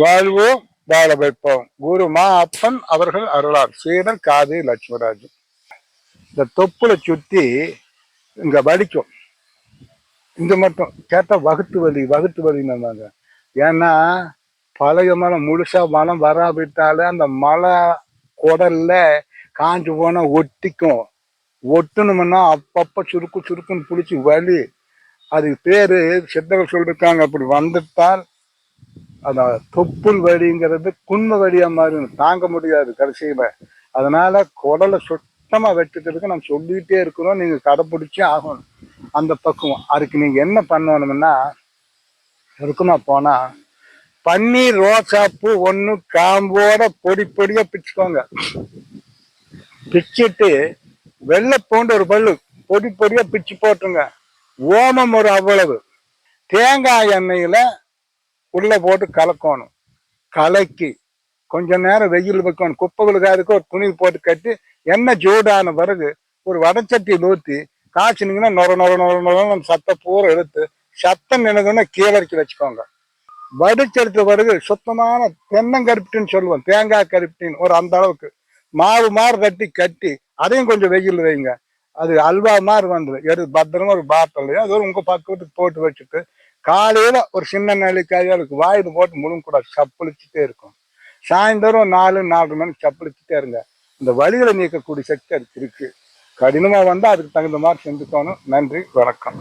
வாழ்வோம் வாழ வைப்போம் குரு மா அப்பன் அவர்கள் அருளார். சீடன் காதி லட்சுமராஜ். இந்த தொப்புளை சுத்தி இங்க வலிக்கும். இங்கே மட்டும் கேட்டா வகுத்து வலி வகுத்து வலின்னாங்க ஏன்னா பழைய மரம் முழுசா மலம் வராவிட்டாலே அந்த மலை குடல்ல காஞ்சு போனா ஒட்டிக்கும். ஒட்டணும்னா அப்பப்ப சுருக்கு சுருக்குன்னு பிடிச்சி வலி. அது பேரு சித்தர்கள் சொல்லிருக்காங்க. அப்படி வந்துட்டால் அந்த தொப்புள் வலிங்கிறது குன்ம வலியா மாறி தாங்க முடியாது கடைசியில. அதனால குடலை சுத்தமா வெட்டுக்கிறதுக்கு நம்ம சொல்லிட்டே இருக்கிறோம் நீங்க கடைப்பிடிச்சே ஆகணும். அந்த பக்குவம். அதுக்கு நீங்க என்ன பண்ணணும்னா இருக்குமா போனா பன்னீர் ரோசாப்பூ ஒன்னு காம்போட பொடி பொடியா பிச்சுக்கோங்க. பிச்சிட்டு வெள்ளை பூண்டு ஒரு பல்லு பொடி பொடியா பிச்சு போட்டுருங்க. ஓமம் ஒரு அவ்வளவு. தேங்காய் எண்ணெயில உள்ள போட்டு கலக்கணும். கலக்கி கொஞ்ச நேரம் வெயில் வைக்கணும். குப்பைகளுக்கு அதுக்கு ஒரு துணி போட்டு கட்டி எண்ணெய் சூடான பிறகு ஒரு வடச்சட்டியில் ஊற்றி காய்ச்சினீங்கன்னா நொர நொர நொர நொர சத்தை பூரா எடுத்து சத்தம் நினைக்கணும்னா கீழே வச்சுக்கோங்க. வடிச்செடுத்த பிறகு சுத்தமான தென்னங்கருப்பின்னு சொல்லுவோம். தேங்காய் கருப்பின்னு ஒரு அந்த அளவுக்கு. மாவு மாறு கட்டி கட்டி அதையும் கொஞ்சம் வெயில் வைங்க. அது அல்வா மாதிரி வந்துடும் எடுத்து பத்திரமா ஒரு பாட்டில் அது உங்க பக்கத்துக்கு போட்டு வச்சுட்டு காலையில ஒரு சின்ன நெல்லிக்காய் அதுக்கு வாயில் போட்டு முழுங்கக்கூடாது சப்பளிச்சுட்டே இருக்கும். சாயந்தரம் நாலு நாலு மணிக்கு சப்பளிச்சுட்டே இருங்க. இந்த வழிகளை நீக்கக்கூடிய சக்தி அதுக்கு இருக்கு. கடினமா வந்தா அதுக்கு தகுந்த மாதிரி செஞ்சுக்கணும். நன்றி வணக்கம்.